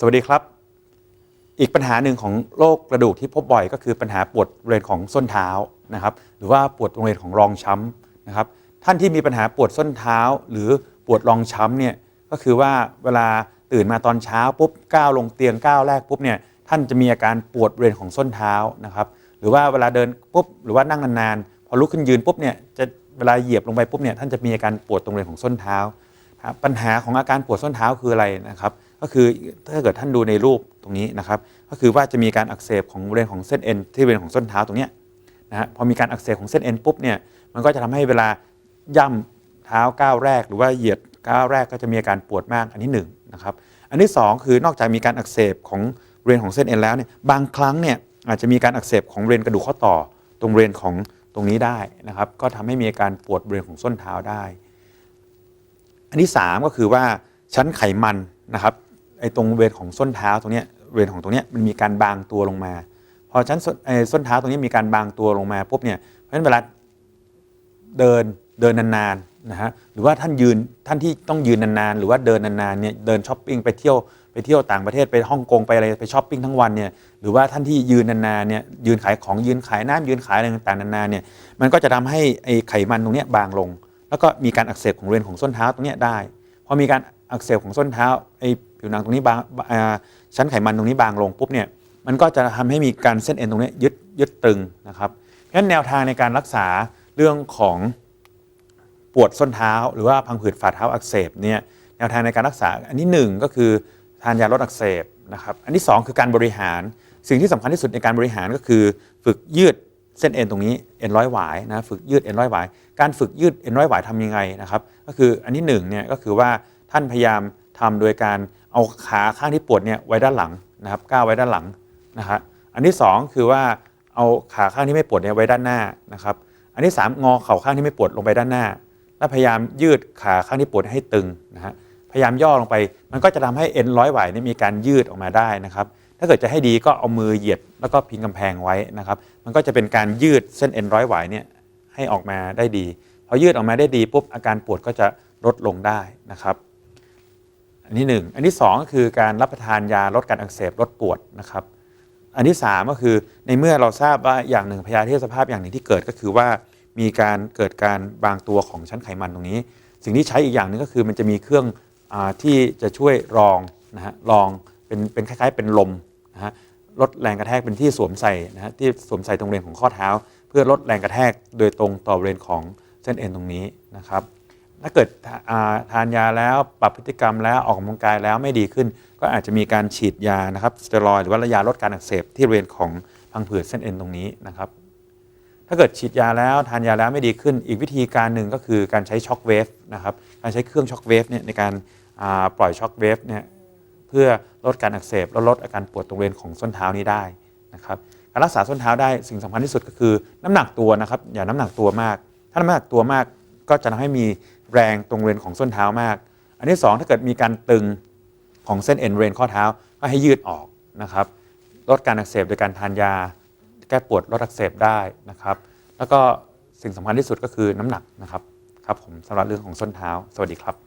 สวัสดีครับ อีกปัญหาหนึ่งของโรคกระดูกที่พบบ่อยก็คือปัญหาปวดบริเวณของส้นเท้านะครับ หรือว่าปวดบริเวณของรองช้ำนะครับ ท่านที่มีปัญหาปวดส้นเท้า หรือปวดรองช้ำเนี่ยก็คือว่าเวลาตื่นมาตอนเช้าปุ๊บก้าวลงเตียงก้าวแรกปุ๊บเนี่ยท่านจะมีอาการปวดบริเวณของส้นเท้านะครับหรือว่าเวลาเดินปุ๊บหรือว่านั่งนานๆพอลุกขึ้นยืนปุ๊บเนี่ยจะเวลาเหยียบลงไปปุ๊บเนี่ยท่านจะมีอาการปวดตรงบริเวณของส้นเท้า ปัญหาของอาการปวดส้นเท้าคืออะไรนะครับ ก็คือถ้าเกิดท่านดูในรูปตรงนี้นะครับ ก็คือว่าจะมีการอักเสบของบริเวณของเส้นเอ็นที่บริเวณของส้นเท้าตรงนี้นะฮะพอมีการอักเสบของเส้นเอ็นปุ๊บเนี่ยมันก็จะทำให้เวลาย่ำเท้าก้าวแรก หรือว่าเหยียดก้าวแรกก็จะมีอาการปวดมากอันที่หนึ่งนะครับอันที่สองคือนอกจากมีการอักเสบของบริเวณของเส้นเอ็นแล้วเนี่ยบางครั้งเนี่ยอาจจะมีการอักเสบของบริเวณกระดูกข้อต่อ ตรงบริเวณของตรงนี้ได้นะครับ ก็ทำให้มีอาการปวดบริเวณของส้นเท้าได้ นที่ 3 ก็คือว่าชั้นไขมันนะครับไอ้ตรงเวณของส้นเท้าตรงเนี้ยเวณของตรงเนี้ยมันมีการบางตัวลงมา พอชั้นส้นไอ้ส้นเท้าตรงนี้มีการบางตัวลงมาปุ๊บเนี่ยเพราะฉะนั้นเวลาเดินเดินนานๆนะฮะหรือว่าท่านยืนท่านที่ต้องยืนนานๆหรือว่าเดินนานๆเนี่ยเดินช้อปปิ้งไปเที่ยวไปเที่ยวต่างประเทศไปฮ่องกงไปอะไรไปช้อปปิ้งทั้งวันเนี่ยหรือว่าท่านที่ยืนนานๆเนี่ยยืนขายของยืนขายน้ำยืนขายอะไรต่างๆนานาเนี่ยมันก็จะทำให้ไอ้ไขมันตรงเนี้ยบางลง แล้วก็มีการอักเสบของบริเวณของส้นเท้าตรงนี้ได้พอมีการอักเสบของส้นเท้าไอ้ผิวหนังตรงนี้บางชั้นไขมันตรงนี้บางลงปุ๊บเนี่ยมันก็จะทำให้มีการเส้นเอ็นตรงนี้ยึดยึดตึงนะครับเพราะฉะนั้นแนวทางในการรักษาเรื่องของปวดส้นเท้า หรือว่าพังผืดฝ่าเท้าอักเสบเนี่ยแนวทางในการรักษาอันที่หนึ่งก็คือทานยาลดอักเสบนะครับอันที่สองคือการบริหาร สิ่งที่สำคัญที่สุดในการบริหารก็คือ ฝึกยืด เส้นเอ็นตรงนี้เอ็นร้อยหวายนะฝึกยืดเอ็นร้อยหวาย การฝึกยืดเอ็นร้อยหวายทำยังไงนะครับ ก็คืออันที่หนึ่งเนี่ยก็คือว่าท่านพยายามทำโดยการเอาขาข้างที่ปวดเนี่ยไว้ด้านหลังนะครับก้าวไว้ด้านหลังนะครับอันที่สองคือว่าเอาขาข้างที่ไม่ปวดเนี่ยไว้ด้านหน้านะครับ อันที่สามงอเข่าข้างที่ไม่ปวดลงไปด้านหน้า และพยายามยืดขาข้างที่ปวดให้ตึงนะฮะพยายามย่อลงไป มันก็จะทำให้เอ็นร้อยหวายนี่มีการยืดออกมาได้นะครับ ถ้าเกิดจะให้ดีก็เอามือเหยียดแล้วก็พิงกำแพงไว้นะครับ มันก็จะเป็นการยืดเส้นเอ็นร้อยหวายเนี่ยให้ออกมาได้ดี พอยืดออกมาได้ดีปุ๊บอาการปวดก็จะลดลงได้นะครับ อันที่หนึ่งอันที่สองก็คือการรับประทานยาลดการอักเสบลดปวดนะครับ อันที่สามก็คือในเมื่อเราทราบว่าอย่างหนึ่งพยาธิสภาพอย่างหนึ่งที่เกิดก็คือว่ามีการเกิดการบางตัวของชั้นไขมันตรงนี้ สิ่งที่ใช้อีกอย่างหนึ่งก็คือมันจะมีเครื่องอที่จะช่วยรองนะฮะรอง เป็นเป็นคล้ายๆ เป็นลมนะฮะลดแรงกระแทกเป็นที่สวมใส่นะฮะที่สวมใส่ตรงบริเวณของข้อเท้า เพื่อลดแรงกระแทกโดยตรงต่อบริเวณของเส้นเอ็นตรงนี้นะครับถ้าเกิดทานยาแล้วปรับพฤติกรรมแล้วออกกำลังกายแล้วไม่ดีขึ้น ก็อาจจะมีการฉีดยานะครับสเตียรอยหรือว่ายาลดการอักเสบที่บริเวณของพังผืดเส้นเอ็นตรงนี้นะครับถ้าเกิดฉีดยาแล้วทานยาแล้วไม่ดีขึ้น อีกวิธีการหนึ่งก็คือการใช้ช็อคเวฟนะครับการใช้เครื่องช็อคเวฟเนี่ยในการปล่อยช็อคเวฟเนี่ย เพื่อลดการอักเสบและลดอาการปวดตรงบริเวณของส้นเท้านี้ได้นะครับการรักษาส้นเท้าได้สิ่งสำคัญที่สุดก็คือ น้ำหนักตัวนะครับอย่าน้ำหนักตัวมาก ถ้าน้ำหนักตัวมากก็จะทำให้มีแรงตรงบริเวณของส้นเท้ามาก อันที่สองถ้าเกิดมีการตึงของเส้นเอ็นบริเวณข้อเท้าก็ให้ยืดออกนะครับลดการอักเสบโดยการทานยา แก้ปวดลดอักเสบได้นะครับแล้วก็สิ่งสำคัญที่สุดก็คือน้ำหนักนะครับครับผมสำหรับเรื่องของส้นเท้า สวัสดีครับ